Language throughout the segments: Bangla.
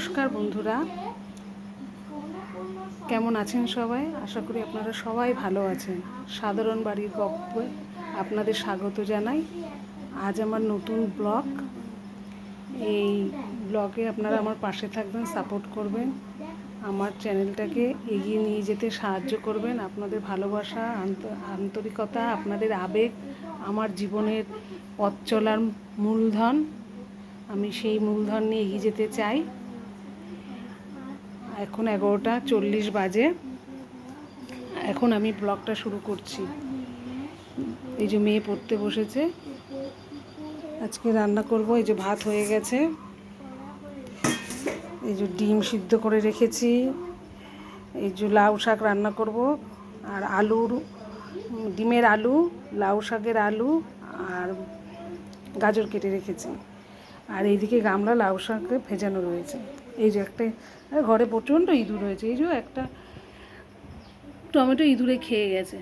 নমস্কার বন্ধুরা। কেমন আছেন সবাই? আশা করি আপনারা সবাই ভালো আছেন। সাধারণ বাড়ির গপ্পে আপনাদের স্বাগত জানাই। আজ আমার নতুন ব্লগ। এই ব্লগে আপনারা আমার পাশে থাকবেন, সাপোর্ট করবেন। আমার চ্যানেলটাকে এগিয়ে নিয়ে যেতে সাহায্য করবেন। আপনাদের ভালোবাসা, আন্ত- আন্তরিকতা, আপনাদের আবেগ, আমার জীবনের পথ চলার মূলধন। আমি সেই মূলধন নিয়ে এগিয়ে যেতে চাই। এখন এগারোটা চল্লিশ বাজে। এখন আমি ব্লগটা শুরু করছি। এই যে মেয়ে পড়তে বসেছে। আজকে রান্না করব, এই যে ভাত হয়ে গেছে। এই যে ডিম সিদ্ধ করে রেখেছি। এই যে লাউ শাক রান্না করব। আর আলুর, ডিমের আলু, লাউ শাকের আলু আর গাজর কেটে রেখেছি। আর এইদিকে গামলা লাউ শাকে ভেজানো রয়েছে। এই যে একটা ঘরে প্রচণ্ড ইঁদুর হয়েছে, এই যে একটা টমেটো ইঁদুরে খেয়ে গেছে।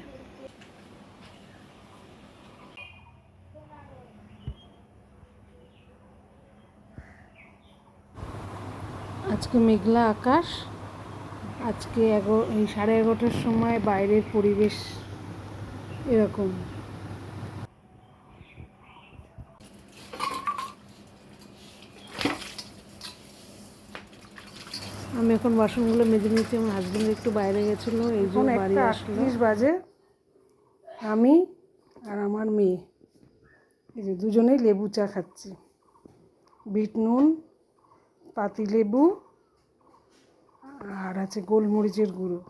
আজকে মেঘলা আকাশ, আজকে এগারো এই সাড়ে এগারোটার সময় বাইরের পরিবেশ এরকম। আমি এখন বাসনগুলো মেজে নিচ্ছি আমার হাজবেন্ড একটু বাইরে গেছিল এই জন্য বাড়ি আসলো। বাজে আমি আর আমার মেয়ে। এই যে দুজনেই লেবু চা খাচ্ছি। বিট নুন পাতি লেবু আর আছে গোলমরিচের গুঁড়ো।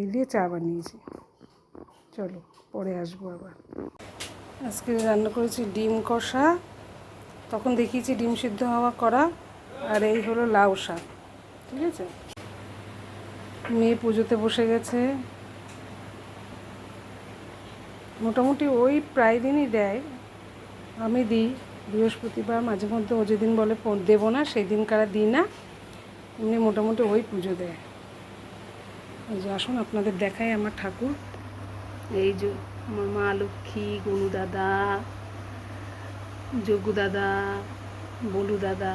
এই দিয়ে চা বানিয়েছি। চলো পরে আসব আবার। আজকে রান্না করেছি ডিম কষা। তখন দেখিয়েছি ডিম সিদ্ধ হওয়া করা আর এই হলো লাউ শাক। ঠিক আছে? মেয়ে পুজোতে বসে গেছে। মোটামুটি ওই প্রায় দিনই দেয়। আমি দিই। বৃহস্পতিবার মাঝে মধ্যে ও যেদিন বলে দেবো না, সেই দিনকার দিই না। এমনি মোটামুটি ওই পুজো দেয়। যে আসুন, আপনাদের দেখাই আমার ঠাকুর। এই যে আমার মা লক্ষ্মী, গনু দাদা যোগু দাদা, বলু দাদা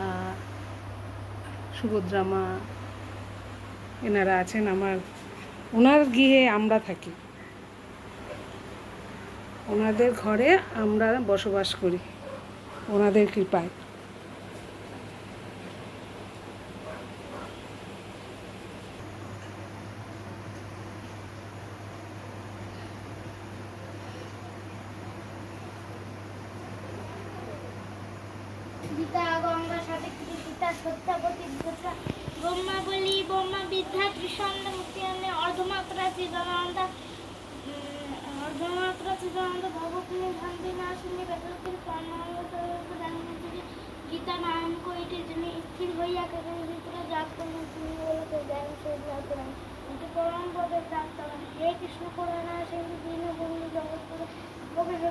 সুভদ্রা মা এনারা আছেন আমার, ওনার গিয়ে আমরা থাকি। ওনাদের ঘরে আমরা বসবাস করি। ওনাদের কৃপায়। গীতা, গঙ্গা সাবিত্রী সীতা সত্যাবতী ঘোষা ব্রহ্মা, বলি ব্রহ্মা বিদ্যা ত্রিসন্দ মুক্তিয়ানে অর্ধমাত্রা, চিদানন্দ অর্ধমাত্রা, চিদানন্দ, ভগবতী শান্তি নাশিনী বেদলকের প্রণামী গীতা, নারায়ণ, কইটি, যিনি স্থির হইয়া কেবল ভিতরে জাত করলেন, তিনি বলতে জ্ঞান জাত করেন কিন্তু পরম পদের জাত করেন হে কৃষ্ণ করোনা সেই দীন বন্ধু, জগৎ করে প্রবেশ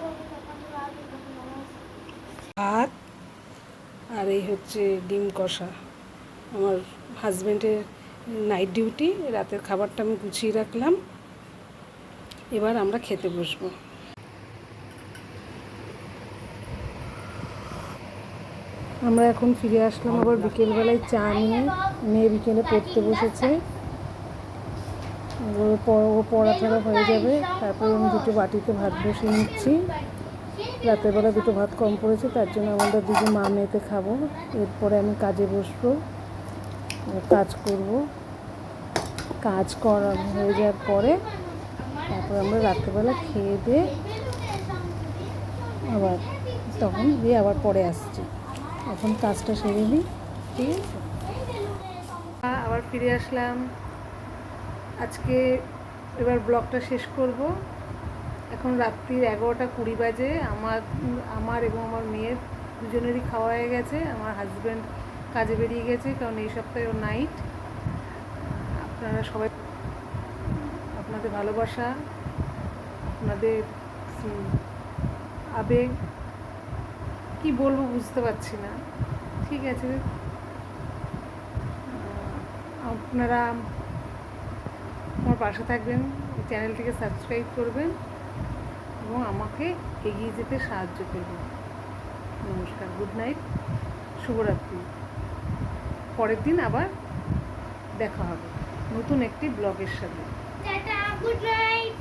ভাত আর এই হচ্ছে ডিম কষা। আমার হাজব্যান্ডের নাইট ডিউটি রাতের খাবারটা আমি গুছিয়ে রাখলাম। এবার আমরা খেতে বসবো। আমরা এখন ফিরে আসলাম আবার বিকেলবেলায় চা নিয়ে। মেয়ে বিকেলে পড়তে বসেছে। ও প- ও হয়ে যাবে। তারপর আমি দুটো বাটিতে ভাত বসিয়ে নিচ্ছি। রাতের বেলা দুটো ভাত কম পড়েছে, তার জন্য আমরা দুটো মা মেয়েতে খাব। এরপরে আমি কাজে বসবো কাজ করব। কাজ করা হয়ে যাওয়ার পরে তারপর আমরা রাত্রেবেলা খেয়ে দিয়ে আবার তখন দিয়ে আবার পরে আসছি। এখন কাজটা সেরে নিই, ঠিক আছে? আবার ফিরে আসলাম। আজকে এবার ব্লগটা শেষ করব। এখন রাত্রির এগারোটা কুড়ি বাজে, আমার আমার এবং আমার মেয়ের দুজনেরই খাওয়া হয়ে গেছে, আমার হাজব্যান্ড কাজে বেরিয়ে গেছে, কারণ এই সপ্তাহে নাইট আপনারা সবাই, আপনাদের ভালোবাসা, আপনাদের আবেগ, কি বলব বুঝতে পারছি না। ঠিক আছে। আপনারা আমার পাশে থাকবেন চ্যানেলটিকে সাবস্ক্রাইব করবেন। এবং আমাকে এগিয়ে যেতে সাহায্য করবে। নমস্কার, গুড নাইট, শুভরাত্রি। পরের দিন আবার দেখা হবে নতুন একটি ব্লগের সাথে। Good night.